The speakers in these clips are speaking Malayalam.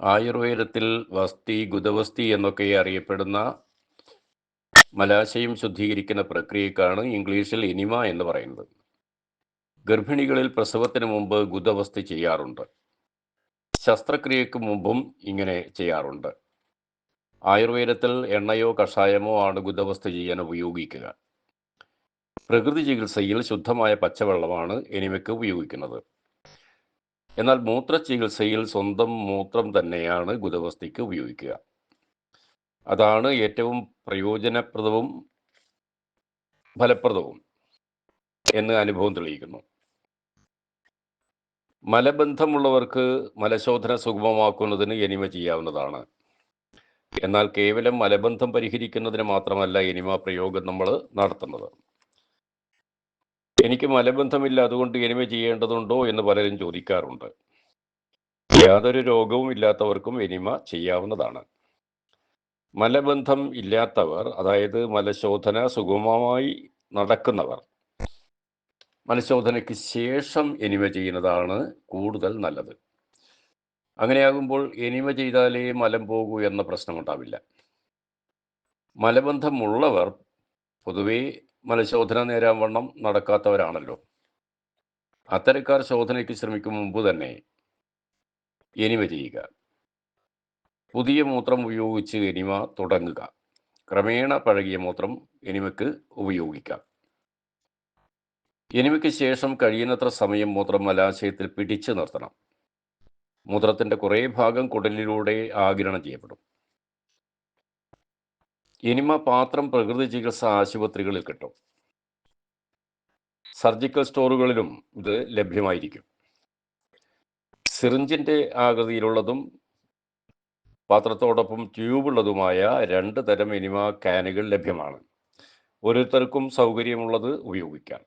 ആയുർവേദത്തിൽ വസ്തി ഗുദവസ്തി എന്നൊക്കെ അറിയപ്പെടുന്ന മലാശയം ശുദ്ധീകരിക്കുന്ന പ്രക്രിയക്കാണ് ഇംഗ്ലീഷിൽ എനിമ എന്ന് പറയുന്നത്. ഗർഭിണികളിൽ പ്രസവത്തിന് മുമ്പ് ഗുദവസ്തി ചെയ്യാറുണ്ട്. ശസ്ത്രക്രിയക്ക് മുമ്പും ഇങ്ങനെ ചെയ്യാറുണ്ട്. ആയുർവേദത്തിൽ എണ്ണയോ കഷായമോ ആണ് ഗുദവസ്തി ചെയ്യാൻ ഉപയോഗിക്കുക. പ്രകൃതി ചികിത്സയിൽ ശുദ്ധമായ പച്ചവെള്ളമാണ് എനിമയ്ക്ക് ഉപയോഗിക്കുന്നത്. എന്നാൽ മൂത്ര ചികിത്സയിൽ സ്വന്തം മൂത്രം തന്നെയാണ് ഗുദവസ്ഥയ്ക്ക് ഉപയോഗിക്കുക. അതാണ് ഏറ്റവും പ്രയോജനപ്രദവും ഫലപ്രദവും എന്ന് അനുഭവം തെളിയിക്കുന്നു. മലബന്ധമുള്ളവർക്ക് മലശോധന സുഗമമാക്കുന്നതിന് എനിമ ചെയ്യാവുന്നതാണ്. എന്നാൽ കേവലം മലബന്ധം പരിഹരിക്കുന്നതിന് മാത്രമല്ല എനിമ പ്രയോഗം നമ്മൾ നടത്തുന്നത്. എനിക്ക് മലബന്ധമില്ല അതുകൊണ്ട് എനിമ ചെയ്യേണ്ടതുണ്ടോ എന്ന് പലരും ചോദിക്കാറുണ്ട്. യാതൊരു രോഗവും ഇല്ലാത്തവർക്കും എനിമ ചെയ്യാവുന്നതാണ്. മലബന്ധം ഇല്ലാത്തവർ അതായത് മലശോധന സുഗമമായി നടക്കുന്നവർ മലശോധനയ്ക്ക് ശേഷം എനിമ ചെയ്യുന്നതാണ് കൂടുതൽ നല്ലത്. അങ്ങനെയാകുമ്പോൾ എനിമ ചെയ്താലേ മലം പോകൂ എന്ന പ്രശ്നമുണ്ടാവില്ല. മലബന്ധമുള്ളവർ പൊതുവേ മലശോധന നേരാൻ വണ്ണം നടക്കാത്തവരാണല്ലോ. അത്തരക്കാർ ശോധനയ്ക്ക് ശ്രമിക്കും മുമ്പ് തന്നെ എനിമ ചെയ്യുക. പുതിയ മൂത്രം ഉപയോഗിച്ച് എനിമ തുടങ്ങുക. ക്രമേണ പഴകിയ മൂത്രം എനിമയ്ക്ക് ഉപയോഗിക്കാം. എനിമയ്ക്ക് ശേഷം കഴിയുന്നത്ര സമയം മൂത്രം മലാശയത്തിൽ പിടിച്ചു നിർത്തണം. മൂത്രത്തിന്റെ കുറേ ഭാഗം കുടലിലൂടെ ആഗിരണം ചെയ്യപ്പെടും. എനിമ പാത്രം പ്രകൃതി ചികിത്സ ആശുപത്രികളിൽ കിട്ടും. സർജിക്കൽ സ്റ്റോറുകളിലും ഇത് ലഭ്യമായിരിക്കും. സിറിഞ്ചിന്റെ ആകൃതിയിലുള്ളതും പാത്രത്തോടൊപ്പം ട്യൂബുള്ളതുമായ രണ്ട് തരം എനിമ കാനുകൾ ലഭ്യമാണ്. ഓരോരുത്തർക്കും സൗകര്യമുള്ളത് ഉപയോഗിക്കാം.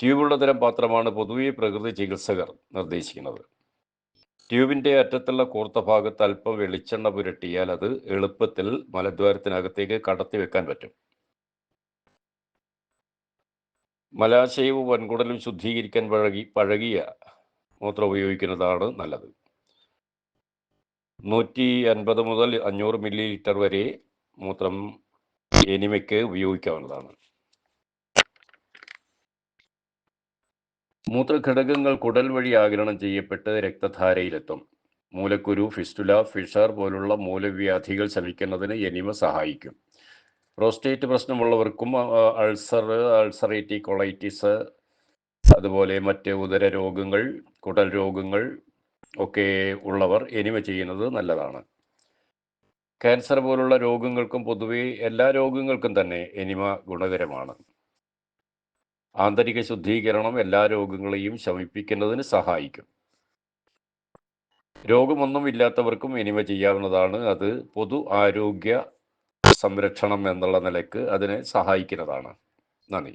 ട്യൂബുള്ള തരം പാത്രമാണ് പൊതുവെ പ്രകൃതി ചികിത്സകർ നിർദ്ദേശിക്കുന്നത്. ട്യൂബിന്റെ അറ്റത്തുള്ള കൂർത്ത ഭാഗത്ത് അല്പം വെളിച്ചെണ്ണ പുരട്ടിയാൽ അത് എളുപ്പത്തിൽ മലദ്വാരത്തിനകത്തേക്ക് കടത്തി വെക്കാൻ പറ്റും. മലാശയവും വൻകുടലും ശുദ്ധീകരിക്കാൻ പഴകി പഴകിയ മൂത്രം ഉപയോഗിക്കുന്നതാണ് നല്ലത്. നൂറ്റി അൻപത് മുതൽ അഞ്ഞൂറ് മില്ലി ലിറ്റർ വരെ മൂത്രം എനിമയ്ക്ക് ഉപയോഗിക്കാവുന്നതാണ്. മൂത്രഘടകങ്ങൾ കുടൽ വഴി ആഗിരണം ചെയ്യപ്പെട്ട് രക്തധാരയിലെത്തും. മൂലക്കുരു ഫിസ്റ്റുല ഫിഷർ പോലുള്ള മൂലവ്യാധികൾ ശമിക്കുന്നതിന് എനിമ സഹായിക്കും. പ്രോസ്റ്റേറ്റ് പ്രശ്നമുള്ളവർക്കും അൾസർ അൾസറേറ്റി കൊളൈറ്റിസ് അതുപോലെ മറ്റ് ഉദര രോഗങ്ങൾ കുടൽ രോഗങ്ങൾ ഒക്കെ ഉള്ളവർ എനിമ ചെയ്യുന്നത് നല്ലതാണ്. ക്യാൻസർ പോലുള്ള രോഗങ്ങൾക്കും പൊതുവെ എല്ലാ രോഗങ്ങൾക്കും തന്നെ എനിമ ഗുണകരമാണ്. ആന്തരിക ശുദ്ധീകരണം എല്ലാ രോഗങ്ങളെയും ശമിപ്പിക്കുന്നതിന് സഹായിക്കും. രോഗമൊന്നും ഇല്ലാത്തവർക്കും ഇനിമ ചെയ്യാവുന്നതാണ് അത് പൊതു ആരോഗ്യ സംരക്ഷണം എന്നുള്ള നിലയ്ക്ക് അതിനെ സഹായിക്കുന്നതാണ്. നന്ദി.